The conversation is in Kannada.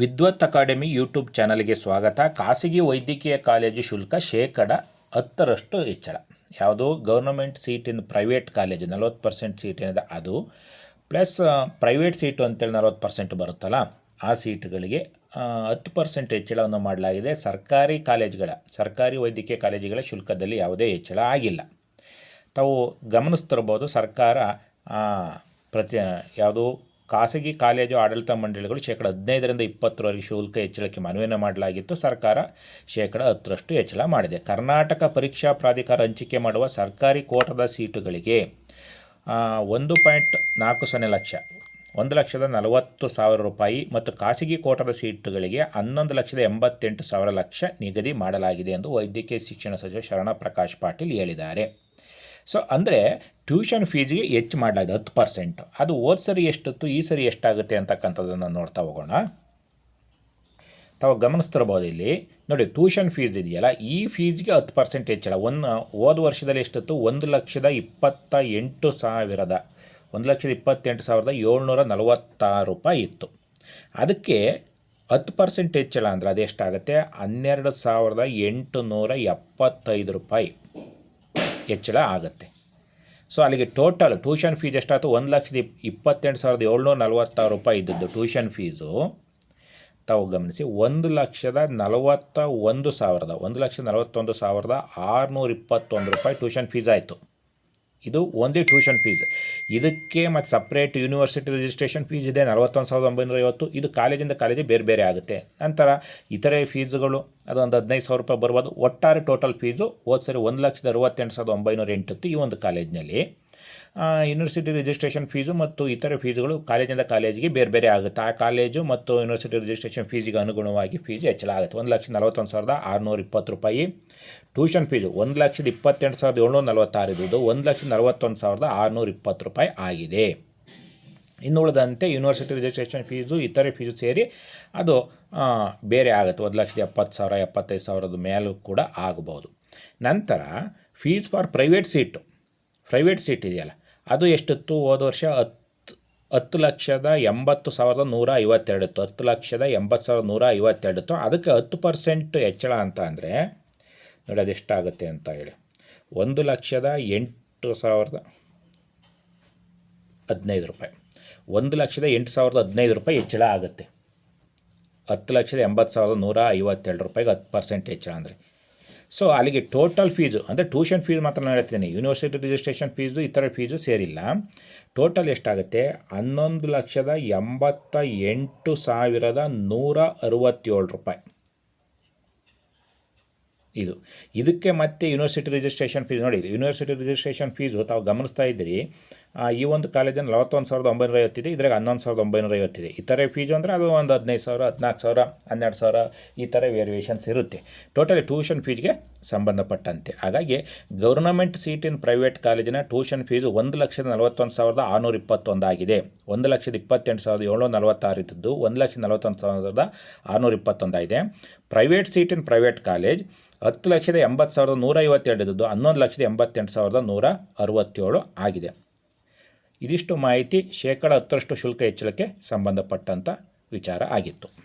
ವಿದ್ವತ್ ಅಕಾಡೆಮಿ ಯೂಟ್ಯೂಬ್ ಚಾನಲ್ಗೆ ಸ್ವಾಗತ. ಖಾಸಗಿ ವೈದ್ಯಕೀಯ ಕಾಲೇಜು ಶುಲ್ಕ ಶೇಕಡ ಹತ್ತರಷ್ಟು ಹೆಚ್ಚಳ. ಯಾವುದು ಗೌರ್ನಮೆಂಟ್ ಸೀಟಿನ ಪ್ರೈವೇಟ್ ಕಾಲೇಜು, ನಲ್ವತ್ತು ಪರ್ಸೆಂಟ್ ಸೀಟ್ ಏನಿದೆ ಅದು. ಪ್ಲಸ್ ಪ್ರೈವೇಟ್ ಸೀಟು ಅಂತೇಳಿ ನಲ್ವತ್ತು ಪರ್ಸೆಂಟ್ ಬರುತ್ತಲ್ಲ, ಆ ಸೀಟ್ಗಳಿಗೆ ಹತ್ತು ಪರ್ಸೆಂಟ್ ಹೆಚ್ಚಳವನ್ನು ಮಾಡಲಾಗಿದೆ. ಸರ್ಕಾರಿ ಕಾಲೇಜುಗಳ, ಸರ್ಕಾರಿ ವೈದ್ಯಕೀಯ ಕಾಲೇಜುಗಳ ಶುಲ್ಕದಲ್ಲಿ ಯಾವುದೇ ಹೆಚ್ಚಳ ಆಗಿಲ್ಲ. ತಾವು ಗಮನಿಸ್ತಿರ್ಬೋದು ಸರ್ಕಾರ ಪ್ರತಿ, ಯಾವುದು ಖಾಸಗಿ ಕಾಲೇಜು ಆಡಳಿತ ಮಂಡಳಿಗಳು ಶೇಕಡ ಹದಿನೈದರಿಂದ ಇಪ್ಪತ್ತರವರೆಗೆ ಶುಲ್ಕ ಹೆಚ್ಚಳಕ್ಕೆ ಮನವಿಯನ್ನು ಮಾಡಲಾಗಿತ್ತು. ಸರ್ಕಾರ ಶೇಕಡ ಹತ್ತರಷ್ಟು ಹೆಚ್ಚಳ ಮಾಡಿದೆ. ಕರ್ನಾಟಕ ಪರೀಕ್ಷಾ ಪ್ರಾಧಿಕಾರ ಹಂಚಿಕೆ ಮಾಡುವ ಸರ್ಕಾರಿ ಕೋಟದ ಸೀಟುಗಳಿಗೆ ಒಂದು ಪಾಯಿಂಟ್ ನಾಲ್ಕು ಸೊನ್ನೆ ಲಕ್ಷ, ಒಂದು ಲಕ್ಷದ ನಲವತ್ತು ಸಾವಿರ ರೂಪಾಯಿ ಮತ್ತು ಖಾಸಗಿ ಕೋಟದ ಸೀಟುಗಳಿಗೆ ಹನ್ನೊಂದು ಲಕ್ಷದ ಎಂಬತ್ತೆಂಟು ಸಾವಿರ ಲಕ್ಷ ನಿಗದಿ ಮಾಡಲಾಗಿದೆ ಎಂದು ವೈದ್ಯಕೀಯ ಶಿಕ್ಷಣ ಸಚಿವ ಶರಣ ಪ್ರಕಾಶ್ ಪಾಟೀಲ್ ಹೇಳಿದ್ದಾರೆ. ಸೊ ಅಂದರೆ ಟ್ಯೂಷನ್ ಫೀಸಿಗೆ ಹೆಚ್ಚು ಮಾಡಲಾಗಿದೆ ಹತ್ತು ಪರ್ಸೆಂಟ್ ಅದು ಹೋದ ಸರಿ ಎಷ್ಟೊತ್ತು, ಈ ಸರಿ ಎಷ್ಟಾಗುತ್ತೆ ಅಂತಕ್ಕಂಥದ್ದನ್ನು ನೋಡ್ತಾ ಹೋಗೋಣ. ತಾವು ಗಮನಿಸ್ತಿರ್ಬೋದು ಇಲ್ಲಿ. ನೋಡಿ ಟ್ಯೂಷನ್ ಫೀಸ್ ಇದೆಯಲ್ಲ, ಈ ಫೀಸ್ಗೆ ಹತ್ತು ಪರ್ಸೆಂಟ್ ಹೆಚ್ಚಳ. ಒಂದು ಹೋದ ವರ್ಷದಲ್ಲಿ ಎಷ್ಟೊತ್ತು? ಒಂದು ಲಕ್ಷದ ಇಪ್ಪತ್ತ ಎಂಟು ಸಾವಿರದ. ಒಂದು ಲಕ್ಷದ ಇಪ್ಪತ್ತೆಂಟು ಸಾವಿರದ ಏಳ್ನೂರ ನಲವತ್ತಾರು ರೂಪಾಯಿ ಇತ್ತು. ಅದಕ್ಕೆ ಹತ್ತು ಪರ್ಸೆಂಟ್ ಹೆಚ್ಚಳ ಅಂದರೆ ಅದೆಷ್ಟಾಗುತ್ತೆ ಹನ್ನೆರಡು ಸಾವಿರದ ಎಂಟುನೂರ ಎಪ್ಪತ್ತೈದು ರೂಪಾಯಿ. ಹೆಚ್ಚಳ ಆಗುತ್ತೆ. ಸೊ ಅಲ್ಲಿಗೆ ಟೋಟಲ್ ಟ್ಯೂಷನ್ ಫೀಸ್ ಎಷ್ಟಾಯ್ತು? ಒಂದು ಲಕ್ಷದ ಇಪ್ಪತ್ತೆಂಟು ಸಾವಿರದ ಏಳ್ನೂರ ನಲವತ್ತಾರು ರೂಪಾಯಿ ಇದ್ದದ್ದು ಟ್ಯೂಷನ್ ಫೀಸು ತಾವು ಗಮನಿಸಿ, ಒಂದು ಲಕ್ಷದ ನಲವತ್ತ ಒಂದು ಸಾವಿರದ, ಒಂದು ಲಕ್ಷದ ನಲವತ್ತೊಂದು ಸಾವಿರದ ಆರುನೂರ ಇಪ್ಪತ್ತೊಂದು ರೂಪಾಯಿ ಟ್ಯೂಷನ್ ಫೀಸ್ ಆಯಿತು. ಇದು ಒಂದೇ ಟ್ಯೂಷನ್ ಫೀಸ್ ಇದಕ್ಕೆ ಮತ್ತು ಸಪ್ರೇಟ್ ಯೂನಿವರ್ಸಿಟಿ ರಿಜಿಸ್ಟ್ರೇಷನ್ ಫೀಸ್ ಇದೆ, ನಲವತ್ತೊಂದು ಸಾವಿರದ ಒಂಬೈನೂರ ಐವತ್ತು ಇದು ಕಾಲೇಜಿಂದ ಕಾಲೇಜಿಗೆ ಬೇರೆ ಬೇರೆ ಆಗುತ್ತೆ. ನಂತರ ಇತರೆ ಫೀಸ್ಗಳು ಅದು ಒಂದು ಹದಿನೈದು ಸಾವಿರ ರೂಪಾಯಿ ಬರ್ಬೋದು. ಒಟ್ಟಾರೆ ಟೋಟಲ್ ಫೀಸು ಹೋದ ಸರಿ ಒಂದು ಲಕ್ಷದ ಅರವತ್ತೆಂಟು ಸಾವಿರದ ಒಂಬೈನೂರ ಎಂಟತ್ತು ಈ ಒಂದು ಕಾಲೇಜಿನಲ್ಲಿ. ಯೂನಿವರ್ಸಿಟಿ ರಿಜಿಸ್ಟ್ರೇಷನ್ ಫೀಸು ಮತ್ತು ಇತರೆ ಫೀಸ್ಗಳು ಕಾಲೇಜಿಂದ ಕಾಲೇಜಿಗೆ ಬೇರೆ ಬೇರೆ ಆಗುತ್ತೆ. ಆ ಕಾಲೇಜು ಮತ್ತು ಯೂನಿವರ್ಸಿಟಿ ರಿಜಿಸ್ಟ್ರೇಷನ್ ಫೀಸಿಗೆ ಅನುಗುಣವಾಗಿ ಫೀಸ್ ಹೆಚ್ಚಳ ಆಗುತ್ತೆ ಒಂದು ಲಕ್ಷ ನಲವತ್ತೊಂದು ಸಾವಿರದ ಆರುನೂರ ಇಪ್ಪತ್ತು ರೂಪಾಯಿ. ಟ್ಯೂಷನ್ ಫೀಸು ಒಂದು ಲಕ್ಷದ ಇಪ್ಪತ್ತೆಂಟು ಸಾವಿರದ ಏಳ್ನೂರ ನಲವತ್ತಾರು ಇದ್ದಿದ್ದು ಒಂದು ಲಕ್ಷದ ನಲವತ್ತೊಂದು ಸಾವಿರದ ಆರುನೂರ ಇಪ್ಪತ್ತು ರೂಪಾಯಿ ಆಗಿದೆ. ಇನ್ನು ಉಳಿದಂತೆ ಯೂನಿವರ್ಸಿಟಿ ರಿಜಿಸ್ಟ್ರೇಷನ್ ಫೀಸು ಇತರೆ ಫೀಸು ಸೇರಿ ಅದು ಬೇರೆ ಆಗುತ್ತೆ. ಒಂದು ಲಕ್ಷದ ಎಪ್ಪತ್ತು ಸಾವಿರ, ಎಪ್ಪತ್ತೈದು ಸಾವಿರದ ಮೇಲೂ ಕೂಡ ಆಗಬಹುದು ನಂತರ fees for private seat private seat ಇದೆಯಲ್ಲ? ಅದು ಎಷ್ಟಿತ್ತು? ಹೋದ ವರ್ಷ ಹತ್ತು ಹತ್ತು ಲಕ್ಷದ ಎಂಬತ್ತು ಸಾವಿರದ ನೂರ ಐವತ್ತೆರಡು ಇತ್ತು ಹತ್ತು ಲಕ್ಷದ ಎಂಬತ್ತು ಸಾವಿರದ ನೂರ ಐವತ್ತೆರಡು ಇತ್ತು ಅದಕ್ಕೆ ಹತ್ತು ಪರ್ಸೆಂಟ್ ಹೆಚ್ಚಳ ಅಂತ ಅಂದರೆ, ನೋಡಿ ಅದೆಷ್ಟಾಗುತ್ತೆ ಅಂತ ಹೇಳಿ. ಒಂದು ಲಕ್ಷದ ಎಂಟು ಸಾವಿರದ ಹದಿನೈದು ರೂಪಾಯಿ. ಒಂದು ಲಕ್ಷದ ಎಂಟು ಸಾವಿರದ ಹದಿನೈದು ರೂಪಾಯಿ ಹೆಚ್ಚಳ ಆಗುತ್ತೆ. ಹತ್ತು ಲಕ್ಷದ ಎಂಬತ್ತು ಸಾವಿರದ ನೂರ ಐವತ್ತೆರಡು ರೂಪಾಯಿಗೆ ಹತ್ತು ಪರ್ಸೆಂಟ್ ಹೆಚ್ಚಳ ಅಂದರೆ. ಸೊ ಅಲ್ಲಿಗೆ ಟೋಟಲ್ ಫೀಸು ಅಂದರೆ ಟ್ಯೂಷನ್ ಫೀಸ್ ಮಾತ್ರ ನಾನು ಹೇಳ್ತೀನಿ ಯೂನಿವರ್ಸಿಟಿ ರಿಜಿಸ್ಟ್ರೇಷನ್ ಫೀಸು ಇತರ ಫೀಸು ಸೇರಿಲ್ಲ. ಟೋಟಲ್ ಎಷ್ಟಾಗುತ್ತೆ? ಹನ್ನೊಂದು ಲಕ್ಷದ ಎಂಬತ್ತ ಎಂಟು ಸಾವಿರದ ನೂರ ಅರುವತ್ತೇಳು ರೂಪಾಯಿ. ಇದು. ಇದಕ್ಕೆ ಮತ್ತೆ ಯೂನಿವರ್ಸಿಟಿ ರಿಜಿಸ್ಟ್ರೇಷನ್ ಫೀಸ್ ನೋಡಿ ಯೂನಿವರ್ಸಿಟಿ ರಿಜಿಸ್ಟ್ರೇಷನ್ ಫೀಸು ತಾವು ಗಮನಿಸ್ತಾ ಇದ್ದೀರಿ. ಈ ಒಂದು ಕಾಲೇಜನ್ನು ನಲವತ್ತೊಂದು ಸಾವಿರದ ಒಂಬೈನೂರ ಐವತ್ತಿದೆ, ಇದ್ರಾಗ ಹನ್ನೊಂದು ಸಾವಿರದ ಒಂಬೈನೂರ ಐವತ್ತಿದೆ. ಇತರೆ ಫೀಸು ಅಂದರೆ ಅದು ಒಂದು ಹದಿನೈದು ಸಾವಿರ, ಹದಿನಾಲ್ಕು ಸಾವಿರ, ಹನ್ನೆರಡು ಸಾವಿರ, ಈ ಥರ ವೇರಿಯೇಷನ್ಸ್ ಇರುತ್ತೆ. ಟೋಟಲಿ ಟ್ಯೂಷನ್ ಫೀಸ್ಗೆ ಸಂಬಂಧಪಟ್ಟಂತೆ. ಹಾಗಾಗಿ ಗೌರ್ನಮೆಂಟ್ ಸೀಟಿನ ಪ್ರೈವೇಟ್ ಕಾಲೇಜಿನ ಟ್ಯೂಷನ್ ಫೀಸು ಒಂದು ಲಕ್ಷದ ನಲವತ್ತೊಂದು ಸಾವಿರದ ಆರುನೂರ ಇಪ್ಪತ್ತೊಂದು ಆಗಿದೆ. ಒಂದು ಲಕ್ಷದ ಇಪ್ಪತ್ತೆಂಟು ಸಾವಿರದ ಏಳ್ನೂರ ನಲವತ್ತಾರು ಇದ್ದದ್ದು ಒಂದು ಲಕ್ಷದ ನಲವತ್ತೊಂದು ಸಾವಿರದ ಆರುನೂರ ಇಪ್ಪತ್ತೊಂದಾಗಿದೆ ಪ್ರೈವೇಟ್ ಸೀಟಿನ ಪ್ರೈವೇಟ್ ಕಾಲೇಜ್ ಹತ್ತು ಲಕ್ಷದ ಎಂಬತ್ತು ಸಾವಿರದ ನೂರ ಐವತ್ತೆರಡು ಇದ್ದದ್ದು ಹನ್ನೊಂದು ಲಕ್ಷದ ಎಂಬತ್ತೆಂಟು ಸಾವಿರದ ನೂರ ಅರವತ್ತೇಳು ಆಗಿದೆ. ಇದಿಷ್ಟು ಮಾಹಿತಿ ಶೇಕಡ ಹತ್ತರಷ್ಟು ಶುಲ್ಕ ಹೆಚ್ಚಳಕ್ಕೆ ಸಂಬಂಧಪಟ್ಟಂಥ ವಿಚಾರ ಆಗಿತ್ತು.